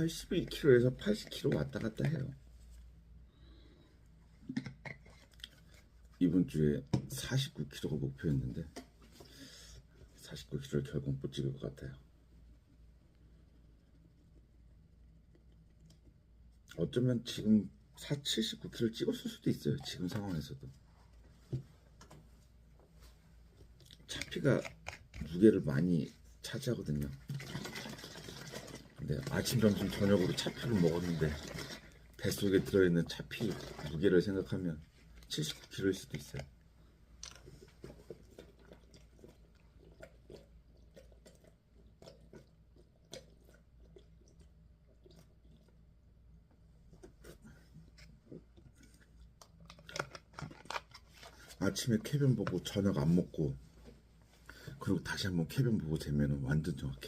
81kg에서 80kg 왔다 갔다 해요. 이번 주에 49kg가 목표였는데 49kg를 결국 못 찍을 것 같아요. 어쩌면 지금 4, 79kg 찍었을 수도 있어요. 지금 상황에서도. 차피가 무게를 많이 차지하거든요. 아침, 점심, 저녁으로 차피를 먹었는데 뱃속에 들어있는 차피 무게를 생각하면 79kg일 수도 있어요. 아침에 캐변 보고 저녁 안 먹고 그리고 다시 한번 캐변 보고 재면은 완전 정확해.